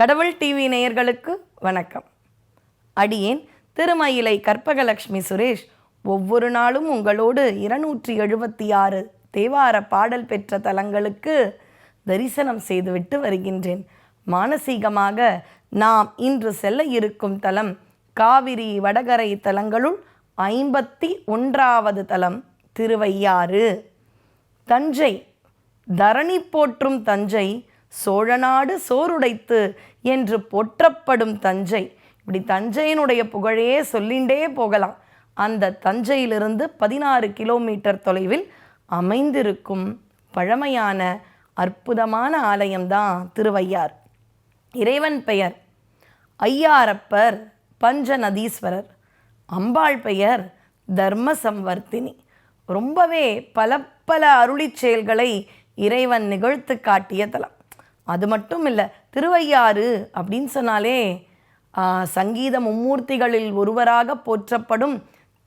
கடவுள் டிவி நேயர்களுக்கு வணக்கம். அடியேன் திருமயிலை கற்பகலக்ஷ்மி சுரேஷ் ஒவ்வொரு நாளும் உங்களோடு இருநூற்றி எழுபத்தி ஆறு தேவார பாடல் பெற்ற தலங்களுக்கு தரிசனம் செய்துவிட்டு வருகின்றேன். மானசீகமாக நாம் இன்று செல்ல இருக்கும் தலம் காவிரி வடகரை தலங்களுள் ஐம்பத்தி ஒன்றாவது தலம் திருவையாறு. தஞ்சை தரணி போற்றும் தஞ்சை சோழநாடு சோறுடைத்து என்று போற்றப்படும் தஞ்சை. இப்படி தஞ்சையினுடைய புகழையே சொல்லிண்டே போகலாம். அந்த தஞ்சையிலிருந்து பதினாறு கிலோமீட்டர் தொலைவில் அமைந்திருக்கும் பழமையான அற்புதமான ஆலயம்தான் திருவையார். இறைவன் பெயர் ஐயாரப்பர் பஞ்சநதீஸ்வரர். அம்பாள் பெயர் தர்ம சம்வர்த்தினி ரொம்பவே பல பல அருளிச் செயல்களை இறைவன் நிகழ்த்து காட்டிய தலம். அது மட்டும் இல்லை திருவையாறு அப்படின்னு சொன்னாலே சங்கீத மும்மூர்த்திகளில் ஒருவராக போற்றப்படும்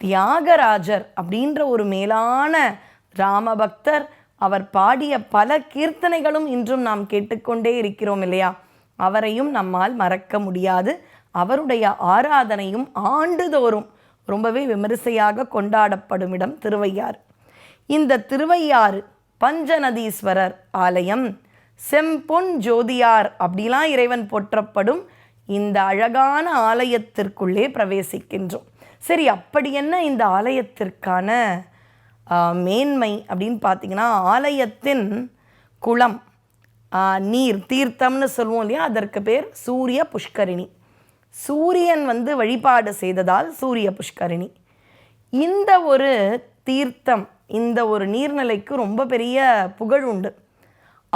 தியாகராஜர் அப்படின்ற ஒரு மேலான ராமபக்தர் அவர் பாடிய பல கீர்த்தனைகளும் இன்றும் நாம் கேட்டுக்கொண்டே இருக்கிறோம் இல்லையா? அவரையும் நம்மால் மறக்க முடியாது. அவருடைய ஆராதனையும் ஆண்டுதோறும் ரொம்பவே விமரிசையாக கொண்டாடப்படும் இடம் திருவையாறு. இந்த திருவையாறு பஞ்சநதீஸ்வரர் ஆலயம் செம்பொன் ஜோதியார் அப்படிலாம் இறைவன் போற்றப்படும் இந்த அழகான ஆலயத்திற்குள்ளே பிரவேசிக்கின்றோம். சரி அப்படி என்ன இந்த ஆலயத்திற்கான மேன்மை அப்படின்னு பார்த்தீங்கன்னா ஆலயத்தின் குளம் நீர் தீர்த்தம்னு சொல்லுவோம் இல்லையா? அதற்கு பேர் சூரிய புஷ்கரிணி. சூரியன் வந்து வழிபாடு செய்ததால் சூரிய புஷ்கரிணி. இந்த ஒரு தீர்த்தம் இந்த ஒரு நீர்நிலைக்கு ரொம்ப பெரிய புகழ் உண்டு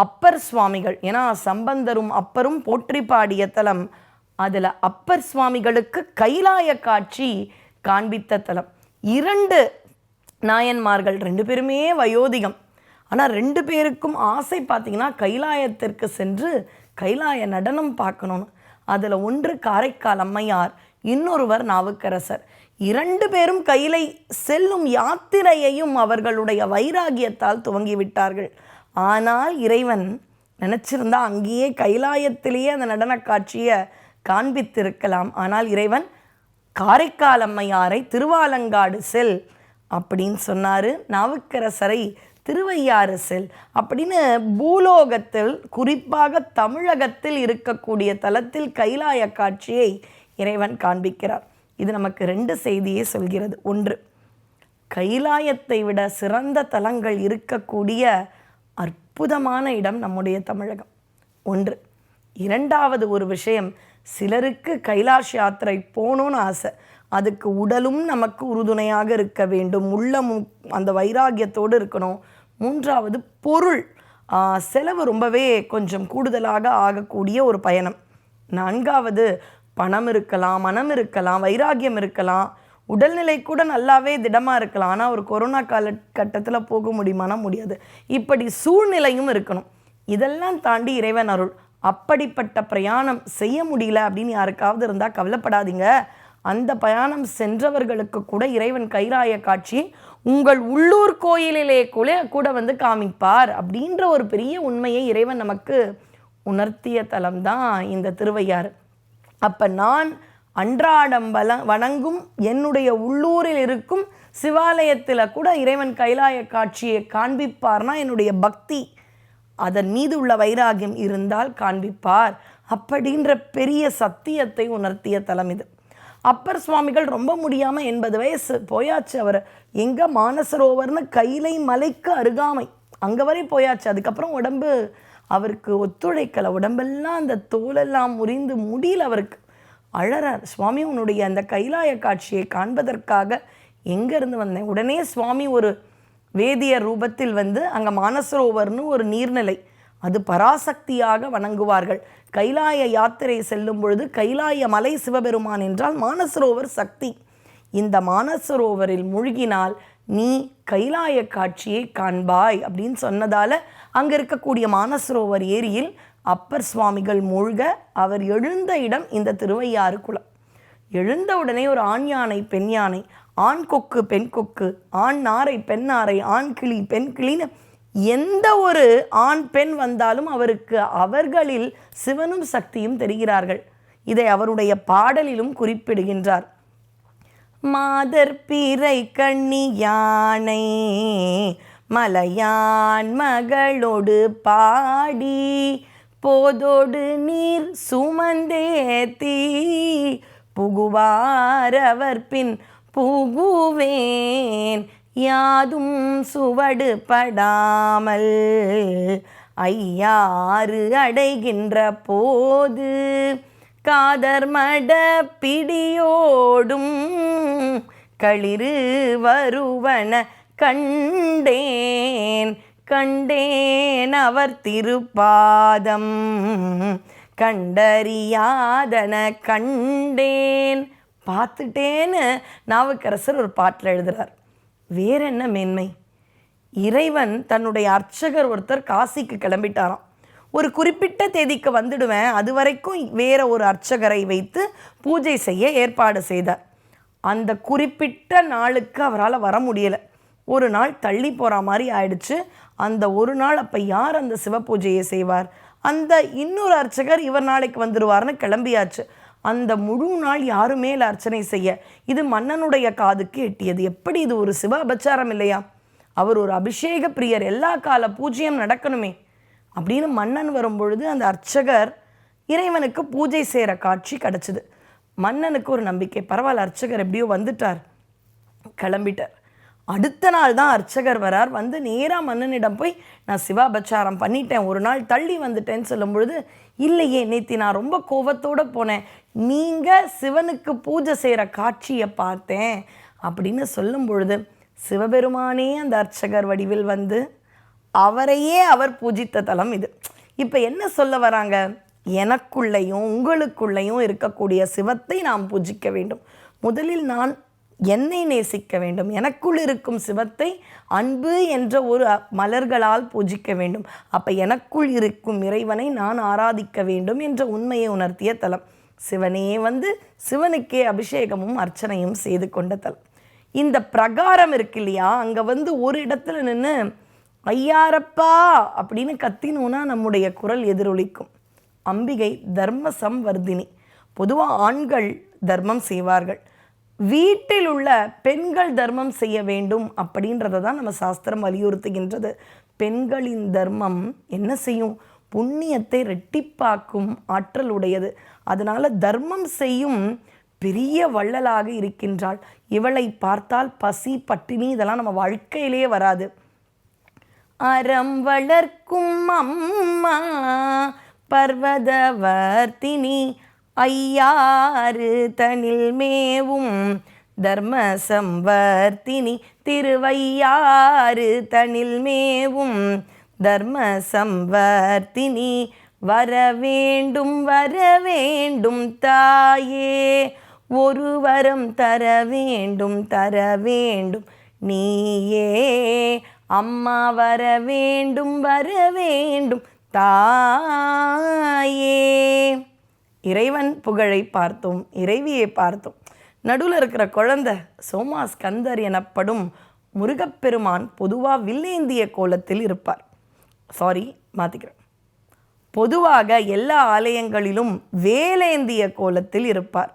அப்பர் சுவாமிகள் ஏன்னா சம்பந்தரும் அப்பரும் போற்றி பாடிய தலம் அதில் அப்பர் சுவாமிகளுக்கு கைலாய காட்சி காண்பித்த தலம். இரண்டு நாயன்மார்கள் ரெண்டு பேருமே வயோதிகம். ஆனால் ரெண்டு பேருக்கும் ஆசை பார்த்தீங்கன்னா கைலாயத்திற்கு சென்று கைலாய நடனம் பார்க்கணும்னு. அதில் ஒன்று காரைக்கால் அம்மையார் இன்னொருவர் நாவுக்கரசர். இரண்டு பேரும் கையிலை செல்லும் யாத்திரையையும் அவர்களுடைய வைராகியத்தால் துவங்கிவிட்டார்கள். ஆனால் இறைவன் நினச்சிருந்தா அங்கேயே கைலாயத்திலேயே அந்த நடன காட்சியை காண்பித்திருக்கலாம். ஆனால் இறைவன் காரைக்கால் அம்மையாரை திருவாலங்காடு செல் அப்படின்னு சொன்னார். நாவுக்கரசரை திருவையாறு செல் அப்படின்னு பூலோகத்தில் குறிப்பாக தமிழகத்தில் இருக்கக்கூடிய தலத்தில் கைலாய காட்சியை இறைவன் காண்பிக்கிறார். இது நமக்கு ரெண்டு செய்தியை சொல்கிறது. ஒன்று கைலாயத்தை விட சிறந்த தலங்கள் இருக்கக்கூடிய அற்புதமான இடம் நம்முடைய தமிழகம். ஒன்று. இரண்டாவது ஒரு விஷயம் சிலருக்கு கைலாஷ் யாத்திரை போகணும்னு ஆசை. அதுக்கு உடலும் நமக்கு உறுதுணையாக இருக்க வேண்டும். உள்ளமும் அந்த வைராகியத்தோடு இருக்கணும். மூன்றாவது பொருள். செலவு ரொம்பவே கொஞ்சம் கூடுதலாக ஆகக்கூடிய ஒரு பயணம். நான்காவது பணம் இருக்கலாம் மனம் இருக்கலாம் வைராகியம் இருக்கலாம். உடல்நிலை கூட நல்லாவே திடமாக இருக்கலாம். ஆனால் ஒரு கொரோனா கால கட்டத்தில் போக முடியுமானா முடியாது. இப்படி சூழ்நிலையும் இருக்கணும். இதெல்லாம் தாண்டி இறைவன் அருள். அப்படிப்பட்ட பிரயாணம் செய்ய முடியல அப்படின்னு யாருக்காவது இருந்தால் கவலைப்படாதீங்க. அந்த பயணம் சென்றவர்களுக்கு கூட இறைவன் கைராய காட்சி உங்கள் உள்ளூர் கோயிலிலே கூட கூட வந்து காமிப்பார் அப்படின்ற ஒரு பெரிய உண்மையை இறைவன் நமக்கு உணர்த்திய தலம்தான் இந்த திருவையாறு. அப்போ நான் அன்றாடம் வல வணங்கும் என்னுடைய உள்ளூரில் இருக்கும் சிவாலயத்தில் கூட இறைவன் கைலாய காட்சியை காண்பிப்பார்னா என்னுடைய பக்தி. அதன் மீது உள்ள வைராகியம் இருந்தால் காண்பிப்பார். அப்படின்ற பெரிய சத்தியத்தை உணர்த்திய தலம் இது. அப்பர் சுவாமிகள் ரொம்ப முடியாமல் எண்பது வயசு போயாச்சு அவர். எங்கே மானசரோவர்னு கைலை மலைக்கு அருகாமை. அங்கே வரை போயாச்சு. அதுக்கப்புறம் உடம்பு அவருக்கு ஒத்துழைக்கலை. உடம்பெல்லாம் அந்த தோலெல்லாம் முறிந்து முடியல அவருக்கு. அழறார். சுவாமி உன்னுடைய அந்த கைலாய காட்சியை காண்பதற்காக எங்கேருந்து வந்தேன்? உடனே சுவாமி ஒரு வேதியர் ரூபத்தில் வந்து அங்கே மானசரோவர்னு ஒரு நீர்நிலை அது பராசக்தியாக வணங்குவார்கள். கைலாய யாத்திரை செல்லும் பொழுது கைலாய மலை சிவபெருமான் என்றால் மானசரோவர் சக்தி. இந்த மானசரோவரில் மூழ்கினால் நீ கைலாய காட்சியை காண்பாய் அப்படின்னு சொன்னதால் அங்கே இருக்கக்கூடிய மானசரோவர் ஏரியில் அப்பர் சுவாமிகள் மூழ்க அவர் எழுந்த இடம் இந்த திருவையாறு குளம். எழுந்த உடனே ஒரு ஆண் யானை பெண் யானை ஆண் கொக்கு பெண் கொக்கு ஆண் நாரை பெண் நாரை ஆண் கிளி பெண் கிளின்னு எந்த ஒரு ஆண் பெண் வந்தாலும் அவருக்கு அவர்களில் சிவனும் சக்தியும் தெரிகிறார்கள். இதை அவருடைய பாடலிலும் குறிப்பிடுகின்றார். மாதர் பிறை கண்ணி யானை மலையான் மகளோடு பாடி போதோடு நீர் சுமந்தேத்தி புகுவாரவர் பின் புகுவேன் யாதும் சுவடு படாமல் ஐயாறு அடைகின்ற போது காதர் மட பிடியோடும் களிறு வருவன கண்டேன். கண்டேன் அவர் திருப்பாதம். கண்டறியாதன கண்டேன். பார்த்துட்டேன்னு நாவுக்கரசர் ஒரு பாட்டில் எழுதுகிறார் வேற என்ன மேன்மை? இறைவன் தன்னுடைய அர்ச்சகர் ஒருத்தர் காசிக்கு கிளம்பிட்டாராம். ஒரு குறிப்பிட்ட தேதிக்கு வந்துடுவேன். அது வரைக்கும் வேற ஒரு அர்ச்சகரை வைத்து பூஜை செய்ய ஏற்பாடு செய்தார். அந்த குறிப்பிட்ட நாளுக்கு அவரால் வர முடியலை. ஒரு நாள் தள்ளி போகிற மாதிரி ஆயிடுச்சு. அந்த ஒரு நாள் அப்போ யார் அந்த சிவ பூஜையை செய்வார்? அந்த இன்னொரு அர்ச்சகர் இவர் நாளைக்கு வந்துடுவார்னு கிளம்பியாச்சு. அந்த முழு நாள் யாருமே இல்லை அர்ச்சனை செய்ய? இது மன்னனுடைய காதுக்கு எட்டியது. எப்படி இது ஒரு சிவ அபச்சாரம் இல்லையா? அவர் ஒரு அபிஷேக பிரியர். எல்லா கால பூஜ்யம் நடக்கணுமே. அப்படின்னு மன்னன் வரும்பொழுது அந்த அர்ச்சகர் இறைவனுக்கு பூஜை செய்கிற காட்சி கிடச்சிது. மன்னனுக்கு ஒரு நம்பிக்கை. பரவாயில்ல அர்ச்சகர் எப்படியோ வந்துட்டார். கிளம்பிட்டார். அடுத்த நாள் தான் அர்ச்சகர் வரார். வந்து நேராக மன்னனிடம் போய் நான் சிவாபச்சாரம் பண்ணிட்டேன் ஒரு நாள் தள்ளி வந்துட்டேன்னு சொல்லும் பொழுது இல்லையே நேத்தி நான் ரொம்ப கோவத்தோடு போனேன். நீங்கள் சிவனுக்கு பூஜை செய்கிற காட்சியை பார்த்தேன். அப்படின்னு சொல்லும் பொழுது சிவபெருமானே அந்த அர்ச்சகர் வடிவில் வந்து அவரையே அவர் பூஜித்த தலம் இது. இப்போ என்ன சொல்ல வராங்க? எனக்குள்ளேயும் உங்களுக்குள்ளேயும் இருக்கக்கூடிய சிவத்தை நாம் பூஜிக்க வேண்டும். முதலில் நான் என்னை நேசிக்க வேண்டும். எனக்குள் இருக்கும் சிவத்தை அன்பு என்ற ஒரு மலர்களால் பூஜிக்க வேண்டும். அப்போ எனக்குள் இருக்கும் இறைவனை நான் ஆராதிக்க வேண்டும் என்ற உண்மையை உணர்த்திய தலம். சிவனே வந்து சிவனுக்கே அபிஷேகமும் அர்ச்சனையும் செய்து கொண்ட தலம். இந்த பிரகாரம் இருக்கு இல்லையா? அங்கே வந்து ஒரு இடத்துல நின்று ஐயாரப்பா அப்படின்னு கத்தினோன்னா நம்முடைய குரல் எதிரொலிக்கும். அம்பிகை தர்ம சம்வர்தினி. பொதுவாக ஆண்கள் தர்மம் செய்வார்கள். வீட்டில் உள்ள பெண்கள் தர்மம் செய்ய வேண்டும் அப்படின்றத தான் நம்ம சாஸ்திரம் வலியுறுத்துகின்றது. பெண்களின் தர்மம் என்ன செய்யும்? புண்ணியத்தை ரெட்டிப்பாக்கும் ஆற்றல் உடையது. அதனால் தர்மம் செய்யும் பெரிய வள்ளலாக இருக்கின்றாள். இவளை பார்த்தால் பசி பட்டினி இதெல்லாம் நம்ம வாழ்க்கையிலேயே வராது. அறம் வளர்க்கும் அம்மா பர்வதவர்த்தினி ஐயாறு தனில் மேவும் தர்ம சம்வர்த்தினி திருவையாறு தனில் மேவும் தர்ம சம்வர்த்தினி வர வேண்டும் வர வேண்டும் தாயே. ஒரு வரம் தர வேண்டும் தர வேண்டும் நீயே. அம்மா வர வேண்டும் வர வேண்டும் தாயே. இறைவன் புகழை பார்த்தோம் இறைவியை பார்த்தோம். நடுவில் இருக்கிற குழந்தை சோமா ஸ்கந்தர் எனப்படும் முருகப்பெருமான் பொதுவாக வில்லேந்திய கோலத்தில் இருப்பார். சாரி மாற்றிக்கிறேன் பொதுவாக எல்லா ஆலயங்களிலும் வேலேந்திய கோலத்தில் இருப்பார்.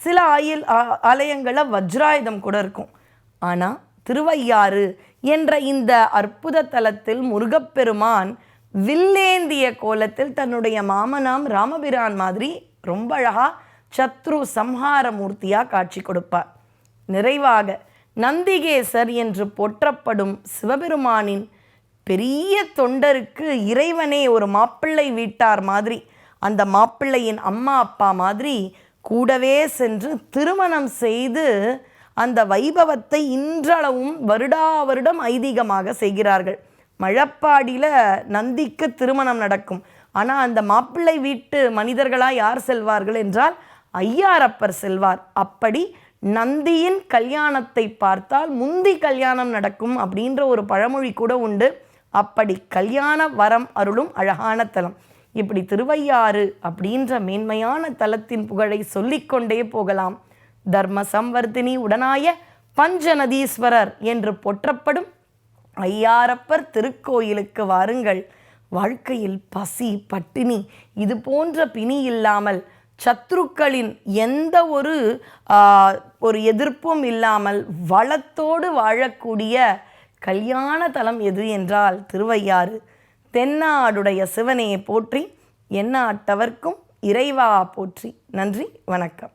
சில ஆயில் ஆலயங்களில் வஜ்ராயுதம் கூட இருக்கும். ஆனால் திருவையாறு என்ற இந்த அற்புத தலத்தில் முருகப்பெருமான் வில்லேந்திய கோலத்தில் தன்னுடைய மாமனாம் ராமபிரான் மாதிரி ரொம்ப அழகா சத்ரு சம்ஹார மூர்த்தியாக காட்சி கொடுப்பார். நிறைவாக நந்திகேசர் என்று போற்றப்படும் சிவபெருமானின் பெரிய தொண்டருக்கு இறைவனே ஒரு மாப்பிள்ளை வீட்டார் மாதிரி அந்த மாப்பிள்ளையின் அம்மா அப்பா மாதிரி கூடவே சென்று திருமணம் செய்து அந்த வைபவத்தை இன்றளவும் வருடா வருடம் ஐதீகமாக செய்கிறார்கள். மழப்பாடியில் நந்திக்கு திருமணம் நடக்கும். ஆனால் அந்த மாப்பிள்ளை வீட்டு மனிதர்களாக யார் செல்வார்கள் என்றால் ஐயாரப்பர் செல்வார். அப்படி நந்தியின் கல்யாணத்தை பார்த்தால் முந்தி கல்யாணம் நடக்கும் அப்படின்ற ஒரு பழமொழி கூட உண்டு. அப்படி கல்யாண வரம் அருளும் அழகான தலம். இப்படி திருவையாறு அப்படின்ற மேன்மையான தலத்தின் புகழை சொல்லிக்கொண்டே போகலாம். தர்ம சம்வர்த்தினி உடனாய பஞ்சநதீஸ்வரர் என்று போற்றப்படும் ஐயாரப்பர் திருக்கோயிலுக்கு வாருங்கள். வாழ்க்கையில் பசி பட்டினி இது போன்ற பிணி இல்லாமல் சத்ருக்களின் எந்த ஒரு ஒரு எதிர்ப்பும் இல்லாமல் வளத்தோடு வாழக்கூடிய கல்யாண தலம் எது என்றால் திருவையாறு. தென்னாடுடைய சிவனையை போற்றி எண்ணாட்டவர்க்கும் இறைவா போற்றி. நன்றி வணக்கம்.